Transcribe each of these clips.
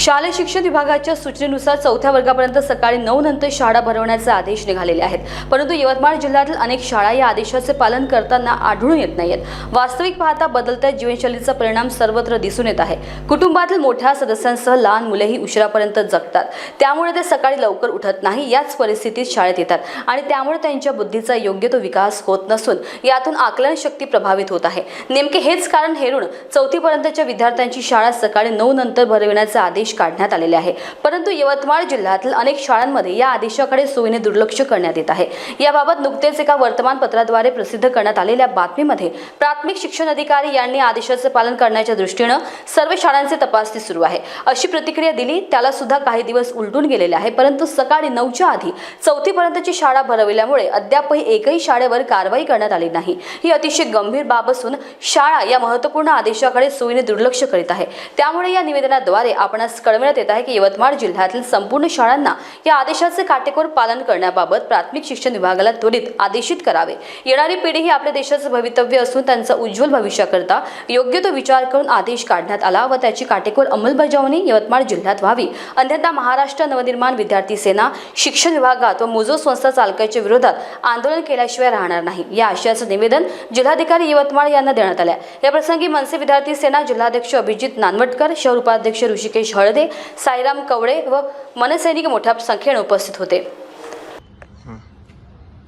शालेय शिक्षण विभागाच्या सूचनेनुसार चौथ्या वर्गापर्यंत सकाळी नऊ नंतर शाळा भरवण्याचे आदेश निघालेले आहेत. परंतु यवतमाळ जिल्ह्यातील अनेक शाळा या आदेशाचे पालन करताना आढळून येत नाहीत वास्तविक पाहता बदलत्या जीवनशैलीचा परिणाम सर्वत्र दिसून येत आहे. कुटुंबातील मोठ्या सदस्यांसह लहान मुलेही उशिरापर्यंत जगतात. त्यामुळे ते सकाळी लवकर उठत नाही याच परिस्थितीत शाळेत येतात आणि त्यामुळे त्यांच्या बुद्धीचा योग्य तो विकास होत नसून यातून आकलन शक्ती प्रभावित होत आहे. नेमके हेच कारण हेरून चौथीपर्यंतच्या विद्यार्थ्यांची शाळा सकाळी नऊ नंतर भरविण्याचा आदेश काढण्यात आलेले आहे. परंतु यवतमाळ जिल्ह्यातील अनेक शाळांमध्ये या आदेशाकडे सोयीने दुर्लक्ष करण्यात येत आहे. याबाबत नुकतेच एका वर्तमानपत्राद्वारे प्रसिद्ध करण्यात आलेल्या बातमीमध्ये प्राथमिक शिक्षण अधिकारी यांनी आदेशाचे पालन करण्याच्या दृष्टीनं सर्व शाळांचे तपासणी सुरू आहे. अशी प्रतिक्रिया दिली त्याला सुद्धा काही दिवस उलटून गेलेले आहे. परंतु सकाळी नऊच्या आधी चौथीपर्यंतची शाळा भरविल्यामुळे अद्यापही एकही शाळेवर कारवाई करण्यात आली नाही. ही अतिशय गंभीर बाब असून शाळा या महत्त्वपूर्ण आदेशाकडे सोयीने दुर्लक्ष करीत आहे. त्यामुळे या निवेदनाद्वारे आपणास कळविण्यात येत आहे की यवतमाळ जिल्ह्यातील संपूर्ण शाळांना या आदेशाचे काटेकोर पालन करण्याबाबत प्राथमिक शिक्षण विभागाला त्वरित आदेशित करावे. येणारी पिढी ही आपल्या देशाचं भवितव्य असून त्यांचा उज्ज्वल भविष्याकरता योग्य तो विचार करून आदेश काढण्यात आला व त्याची काटेकोर अंमलबजावणी यवतमाळ जिल्ह्यात व्हावी. अन्यथा महाराष्ट्र नवनिर्माण विद्यार्थी सेना शिक्षण विभागात व मुजो संस्था चालकाच्या विरोधात आंदोलन केल्याशिवाय राहणार नाही. या आशयाचं निवेदन जिल्हाधिकारी यवतमाळ यांना देण्यात आलं या प्रसंगी मनसे विद्यार्थी सेना जिल्हाध्यक्ष अभिजित नानवटकर शहर उपाध्यक्ष ऋषिकेश हळदे साईराम कवळे व मनसैनिक मोठ्या संख्येने उपस्थित होते.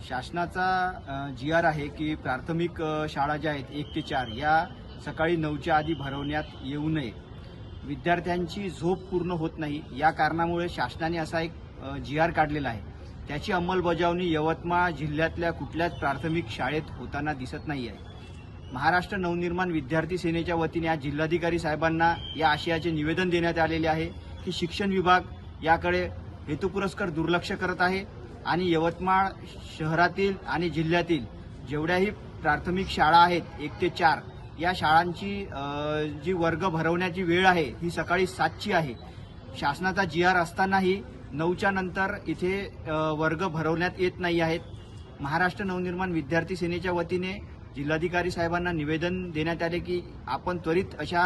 शासनाचा जी आर आहे की प्राथमिक शाळा ज्या आहेत एक ते चार या सकाळी नऊच्या आधी भरवण्यात येऊ नये. विद्यार्थ्यांची झोप पूर्ण होत नाही. या कारणामुळे शासनाने असा एक जी आर काढलेला आहे. त्याची अंमलबजावणी यवतमाळ जिल्ह्यातल्या कुठल्याच प्राथमिक शाळेत होताना दिसत नाही आहे महाराष्ट्र नवनिर्माण विद्यार्थी सेनेच्या वतीने आज जिल्हाधिकारी साहेबांना या आशयाचे निवेदन देण्यात आलेले आहे की शिक्षण विभाग याकडे हेतुपुरस्कर दुर्लक्ष करत आहे आणि यवतमाळ शहरातील आणि जिल्ह्यातील जेवढ्याही प्राथमिक शाळा आहेत एक ते चार या शाळांची जी वर्ग भरवण्याची वेळ आहे ही सकाळी सातची आहे. शासनाचा जी आर असतानाही नऊच्या नंतर इथे वर्ग भरवण्यात येत नाही आहेत. महाराष्ट्र नवनिर्माण विद्यार्थी सेनेच्या वतीने जिल्हाधिकारी साहेबांना निवेदन देण्यात आले की आपण त्वरित अशा